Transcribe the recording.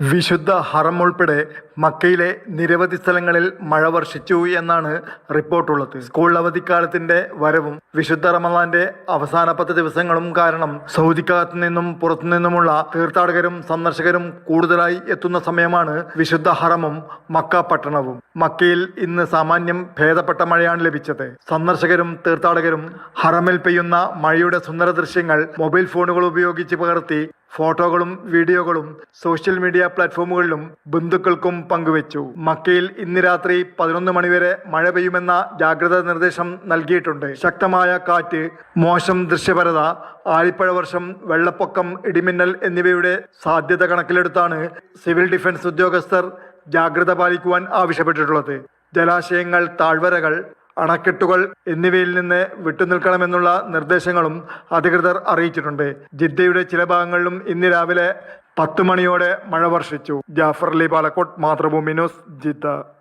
വിശുദ്ധ ഹറം ഉൾപ്പെടെ മക്കയിലെ നിരവധി സ്ഥലങ്ങളിൽ മഴ വർഷിച്ചു എന്നാണ് റിപ്പോർട്ടുള്ളത് സ്കൂൾ അവധിക്കാലത്തിന്റെ വരവും വിശുദ്ധ റമദാന്റെ അവസാന പത്ത് ദിവസങ്ങളും കാരണം സൗദിക്കകത്തു നിന്നും പുറത്തു നിന്നുമുള്ള തീർത്ഥാടകരും സന്ദർശകരും കൂടുതലായി എത്തുന്ന സമയമാണ് വിശുദ്ധ ഹറമും മക്ക പട്ടണവും. മക്കയിൽ ഇന്ന് സാമാന്യം ഭേദപ്പെട്ട മഴയാണ് ലഭിച്ചത്. സന്ദർശകരും തീർത്ഥാടകരും ഹറമിൽ പെയ്യുന്ന മഴയുടെ സുന്ദര ദൃശ്യങ്ങൾ മൊബൈൽ ഫോണുകൾ ഉപയോഗിച്ച് പകർത്തി ഫോട്ടോകളും വീഡിയോകളും സോഷ്യൽ മീഡിയ പ്ലാറ്റ്ഫോമുകളിലും ബന്ധുക്കൾക്കും പങ്കുവച്ചു. മക്കയിൽ ഇന്ന് രാത്രി പതിനൊന്ന് മണിവരെ മഴ പെയ്യുമെന്ന ജാഗ്രതാ നിർദ്ദേശം നൽകിയിട്ടുണ്ട്. ശക്തമായ കാറ്റ് മോശം ദൃശ്യപരത ആലിപ്പഴ വർഷം വെള്ളപ്പൊക്കം ഇടിമിന്നൽ എന്നിവയുടെ സാധ്യത കണക്കിലെടുത്താണ് സിവിൽ ഡിഫൻസ് ഉദ്യോഗസ്ഥർ ജാഗ്രത പാലിക്കുവാൻ ആവശ്യപ്പെട്ടിട്ടുള്ളത്. ജലാശയങ്ങൾ താഴ്വരകൾ അണക്കെട്ടുകൾ എന്നിവയിൽ നിന്ന് വിട്ടുനിൽക്കണമെന്നുള്ള നിർദ്ദേശങ്ങളും അധികൃതർ അറിയിച്ചിട്ടുണ്ട്. ജിദ്ദയുടെ ചില ഭാഗങ്ങളിലും ഇന്ന് രാവിലെ പത്ത് മണിയോടെ മഴ വർഷിച്ചു. Jafar Ali Palakkot Mathrubhumi news Jeddah.